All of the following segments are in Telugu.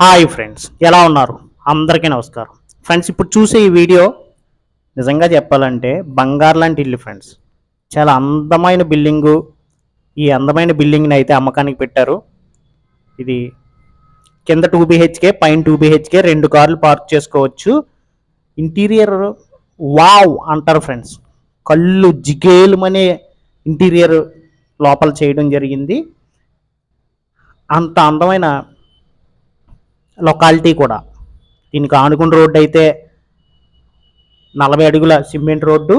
హాయ్ ఫ్రెండ్స్ ఎలా ఉన్నారు? అందరికీ నమస్కారం. ఫ్రెండ్స్ ఇప్పుడు చూసే ఈ వీడియో నిజంగా చెప్పాలంటే బంగారు లాంటి ఇల్లు ఫ్రెండ్స్. చాలా అందమైన బిల్డింగు ఈ అందమైన బిల్డింగ్ని అయితే అమ్మకానికి పెట్టారు. ఇది కింద టూ బిహెచ్కే పైన టూ బిహెచ్కే రెండు కార్లు పార్క్ చేసుకోవచ్చు. ఇంటీరియర్ వావ్ అంటారు ఫ్రెండ్స్. కళ్ళు జిగేలుమనే ఇంటీరియర్ లోపల చేయడం జరిగింది. అంత అందమైన లొకాలిటీ కూడా. దీనికి ఆనుకున్న రోడ్డు అయితే నలభై అడుగుల సిమెంట్ రోడ్డు.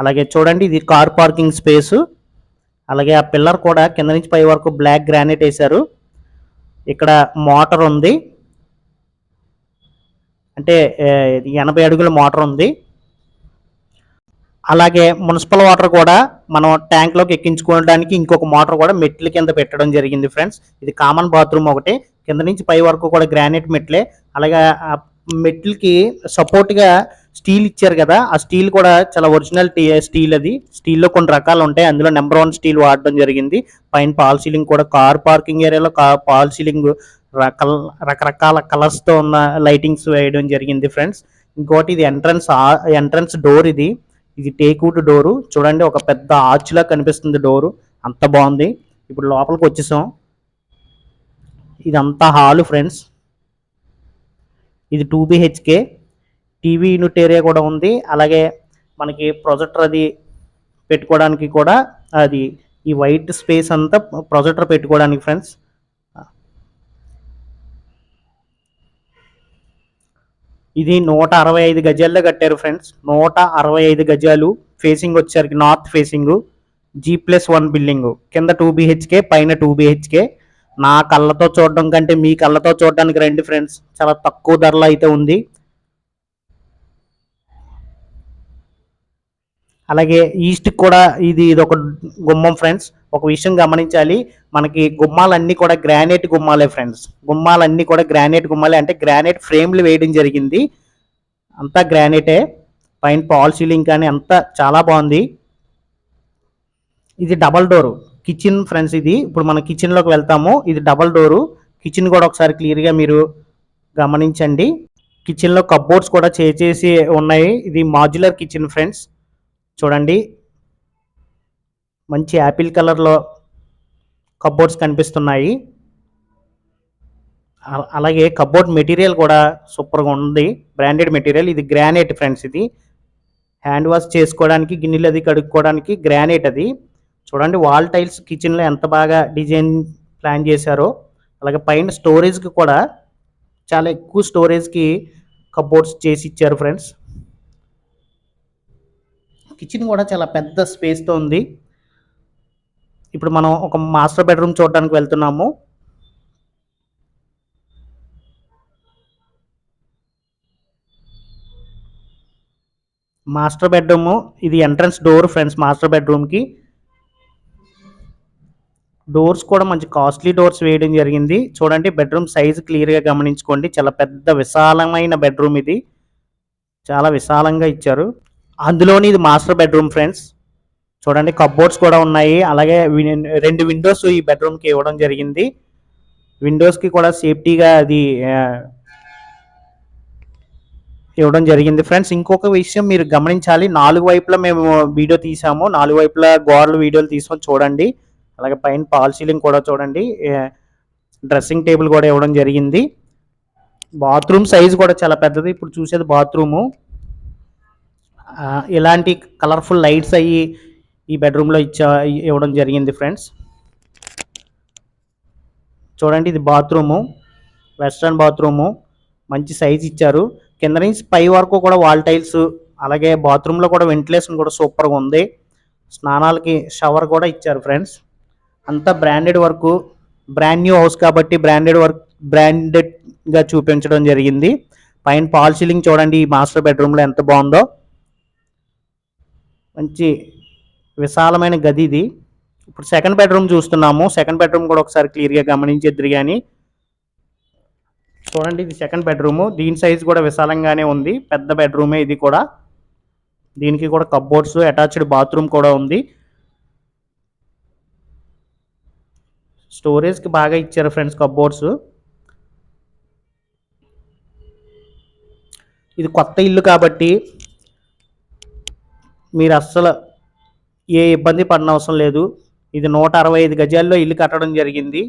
అలాగే చూడండి ఇది కార్ పార్కింగ్ స్పేసు. అలాగే ఆ పిల్లర్ కూడా కింద నుంచి పై వరకు బ్లాక్ గ్రానైట్ వేశారు. ఇక్కడ మోటార్ ఉంది. అంటే ఎనభై అడుగుల మోటార్ ఉంది. అలాగే మున్సిపల్ వాటర్ కూడా మనం ట్యాంక్లోకి ఎక్కించుకోవడానికి ఇంకొక మోటార్ కూడా మెట్ల కింద పెట్టడం జరిగింది ఫ్రెండ్స్. ఇది కామన్ బాత్రూమ్ ఒకటి. కింద నుంచి పై వరకు కూడా గ్రానైట్ మెట్లే. అలాగే ఆ మెట్లకి సపోర్ట్గా స్టీల్ ఇచ్చారు కదా ఆ స్టీల్ కూడా చాలా ఒరిజినల్ స్టీల్ అది. స్టీల్లో కొన్ని రకాలు ఉంటాయి. అందులో నెంబర్ వన్ స్టీల్ వాడడం జరిగింది. పైన పాల్ సీలింగ్ కూడా కార్ పార్కింగ్ ఏరియాలో పాల్ సీలింగ్ రకల రకరకాల కలర్స్తో ఉన్న లైటింగ్స్ వేయడం జరిగింది ఫ్రెండ్స్. ఇంకోటి ఇది ఎంట్రన్స్ ఎంట్రన్స్ డోర్ ఇది. ఇది టేక్వుడ్ డోరు. చూడండి ఒక పెద్ద ఆర్చ్లా కనిపిస్తుంది డోరు. అంత బాగుంది. ఇప్పుడు లోపలికి వచ్చేసాం. ఇదంతా హాలు ఫ్రెండ్స్. ఇది two BHK TV unit area కూడా ఉంది. అలాగే మనకి ప్రొజెక్టర్ అది పెట్టుకోవడానికి కూడా అది ఈ వైట్ స్పేస్ అంతా ప్రొజెక్టర్ పెట్టుకోవడానికి ఫ్రెండ్స్. ఇది నూట అరవై ఐదు గజాల్లో కట్టారు ఫ్రెండ్స్. నూట అరవై ఐదు గజాలు ఫేసింగ్ వచ్చేసరికి north facing G plus one building కింద టూ బిహెచ్కే పైన టూ బిహెచ్కే నా కళ్ళతో చూడడం కంటే మీ కళ్ళతో చూడడానికి రండి ఫ్రెండ్స్. చాలా తక్కువ ధరలో అయితే ఉంది. అలాగే ఈస్ట్ కూడా ఇది ఇది ఒక గుమ్మం ఫ్రెండ్స్. ఒక విషయం గమనించాలి. మనకి గుమ్మాలన్నీ కూడా గ్రానైట్ గుమ్మాలే ఫ్రెండ్స్ గుమ్మాలన్నీ కూడా గ్రానైట్ గుమ్మాలే. అంటే గ్రానైట్ ఫ్రేమ్లు వేయడం జరిగింది. అంతా గ్రానైటే పైన పాల్ సీలింగ్ కానీ అంతా చాలా బాగుంది. ఇది డబల్ డోరు కిచెన్ ఫ్రెండ్స్ ఇది. ఇప్పుడు మనం కిచెన్లోకి వెళ్తాము. ఇది డబల్ డోరు కిచెన్ కూడా ఒకసారి క్లియర్గా మీరు గమనించండి. కిచెన్లో కబ్బోర్డ్స్ కూడా చేసేసి ఉన్నాయి. ఇది మాడ్యులర్ కిచెన్ ఫ్రెండ్స్ చూడండి. మంచి యాపిల్ కలర్లో కబోర్డ్స్ కనిపిస్తున్నాయి. అలాగే కబోర్డ్ మెటీరియల్ కూడా సూపర్గా ఉంది. Branded material. ఇది గ్రానైట్ ఫ్రెండ్స్ ఇది. హ్యాండ్ వాష్ చేసుకోవడానికి గిన్నెలు అది కడుక్కోవడానికి గ్రానైట్ అది. చూడండి వాల్ టైల్స్ కిచెన్లో ఎంత బాగా డిజైన్ ప్లాన్ చేశారో. అలాగే పైన స్టోరేజ్కి కూడా చాలా ఎక్కువ స్టోరేజ్కి కబోర్డ్స్ చేసి ఇచ్చారు ఫ్రెండ్స్. కిచెన్ కూడా చాలా పెద్ద స్పేస్తో ఉంది. ఇప్పుడు మనం ఒక మాస్టర్ బెడ్రూమ్ చూడడానికి వెళ్తున్నాము. మాస్టర్ బెడ్రూమ్ ఇది ఎంట్రన్స్ డోర్ ఫ్రెండ్స్ మాస్టర్ బెడ్రూమ్కి డోర్స్ కూడా మంచి కాస్ట్లీ డోర్స్ వేయడం జరిగింది. చూడండి బెడ్రూమ్ సైజ్ క్లియర్గా గమనించుకోండి. చాలా పెద్ద విశాలమైన బెడ్రూమ్ ఇది. చాలా విశాలంగా ఇచ్చారు. అందులోని ఇది మాస్టర్ బెడ్రూమ్ ఫ్రెండ్స్ చూడండి కప్బోర్డ్స్ కూడా ఉన్నాయి. అలాగే రెండు విండోస్ ఈ బెడ్రూమ్కి ఇవ్వడం జరిగింది. విండోస్కి కూడా సేఫ్టీగా అది ఇవ్వడం జరిగింది. ఫ్రెండ్స్ ఇంకొక విషయం మీరు గమనించాలి. నాలుగు వైపులా మేము వీడియో తీసాము. నాలుగు వైపులా గోడలు వీడియోలు తీసుకొని చూడండి. అలాగే పైన పాల్ సీలింగ్ కూడా చూడండి. డ్రెస్సింగ్ టేబుల్ కూడా ఇవ్వడం జరిగింది. బాత్రూమ్ సైజ్ కూడా చాలా పెద్దది. ఇప్పుడు చూసేది బాత్రూము. ఇలాంటి కలర్ఫుల్ లైట్స్ అయ్యి ఈ బెడ్రూమ్లో ఇచ్చా ఇవ్వడం జరిగింది ఫ్రెండ్స్ చూడండి ఇది బాత్రూము వెస్ట్రన్ బాత్రూము. మంచి సైజ్ ఇచ్చారు. కింద నుంచి పై వరకు కూడా వాల్ టైల్స్ అలాగే బాత్రూంలో కూడా వెంటిలేషన్ కూడా సూపర్గా ఉంది. స్నానాలకి షవర్ కూడా ఇచ్చారు ఫ్రెండ్స్ అంతా branded work brand new house కాబట్టి బ్రాండెడ్ వర్క్ బ్రాండెడ్గా చూపించడం జరిగింది. పైన పాల్ సీలింగ్ చూడండి ఈ మాస్టర్ బెడ్రూమ్లో ఎంత బాగుందో. మంచి విశాలమైన గది ఇది ఇప్పుడు సెకండ్ బెడ్రూమ్ చూస్తున్నాము. సెకండ్ బెడ్రూమ్ కూడా ఒకసారి క్లియర్గా గమనించేద్దరు కానీ చూడండి ఇది సెకండ్ బెడ్రూమ్ దీని సైజ్ కూడా విశాలంగానే ఉంది. పెద్ద బెడ్రూమే ఇది కూడా. దీనికి కూడా కబ్బోర్డ్స్ అటాచ్డ్ బాత్రూమ్ కూడా ఉంది. స్టోరేజ్కి బాగా ఇచ్చారు ఫ్రెండ్స్ కబ్బోర్డ్స్ ఇది కొత్త ఇల్లు కాబట్టి మీరు అస్సలు ఏ ఇబ్బంది పడనవసరం లేదు. ఇది నూట అరవై ఐదు గజాల్లో ఇల్లు కట్టడం జరిగింది.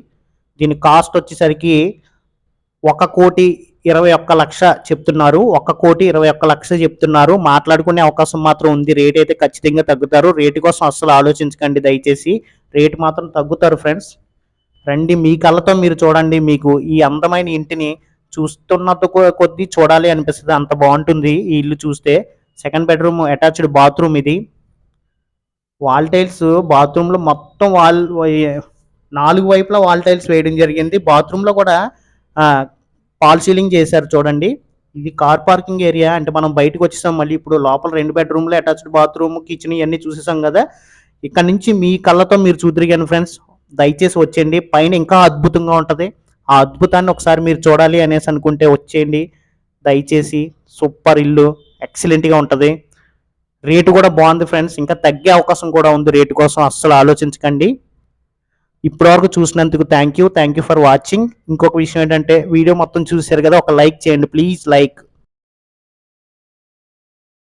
దీని కాస్ట్ వచ్చేసరికి ఒక కోటి ఇరవై ఒక్క లక్ష చెప్తున్నారు. ఒక కోటి ఇరవై ఒక్క లక్ష చెప్తున్నారు. మాట్లాడుకునే అవకాశం మాత్రం ఉంది. రేట్ అయితే ఖచ్చితంగా తగ్గుతారు. రేటు కోసం అస్సలు ఆలోచించకండి దయచేసి. రేటు మాత్రం తగ్గుతారు ఫ్రెండ్స్. రండి మీ కళ్ళతో మీరు చూడండి. మీకు ఈ అందమైన ఇంటిని చూస్తున్నంత కొద్దీ చూడాలి అనిపిస్తుంది. అంత బాగుంటుంది ఈ ఇల్లు చూస్తే. సెకండ్ బెడ్రూమ్ అటాచ్డ్ బాత్రూమ్ ఇది. వాల్ టైల్స్ బాత్రూంలో మొత్తం వాల్ నాలుగు వైపులా వాల్ టైల్స్ వేయడం జరిగింది. బాత్రూంలో కూడా పాల్ సీలింగ్ చేశారు చూడండి. ఇది కార్ పార్కింగ్ ఏరియా. అంటే మనం బయటకు వచ్చేసాం మళ్ళీ ఇప్పుడు లోపల రెండు బెడ్రూమ్లు అటాచ్డ్ బాత్రూమ్ కిచెన్ ఇవన్నీ చూసేసాం కదా. ఇక్కడ నుంచి మీ కళ్ళతో మీరు చూద్దరిగాను ఫ్రెండ్స్. దయచేసి వచ్చేయండి. పైన ఇంకా అద్భుతంగా ఉంటుంది. ఆ అద్భుతాన్ని ఒకసారి మీరు చూడాలి అనేసి అనుకుంటే వచ్చేయండి. దయచేసి సూపర్ ఇల్లు ఎక్సలెంట్గా ఉంటుంది. రేటు కూడా బాగుంది ఫ్రెండ్స్. ఇంకా తగ్గే అవకాశం కూడా ఉంది రేటు కోసం. అస్సలు ఆలోచించకండి. ఇప్పటివరకు చూసినందుకు thank you thank you for watching ఇంకొక విషయం ఏంటంటే వీడియో మొత్తం చూశారు కదా ఒక లైక్ చేయండి. Please like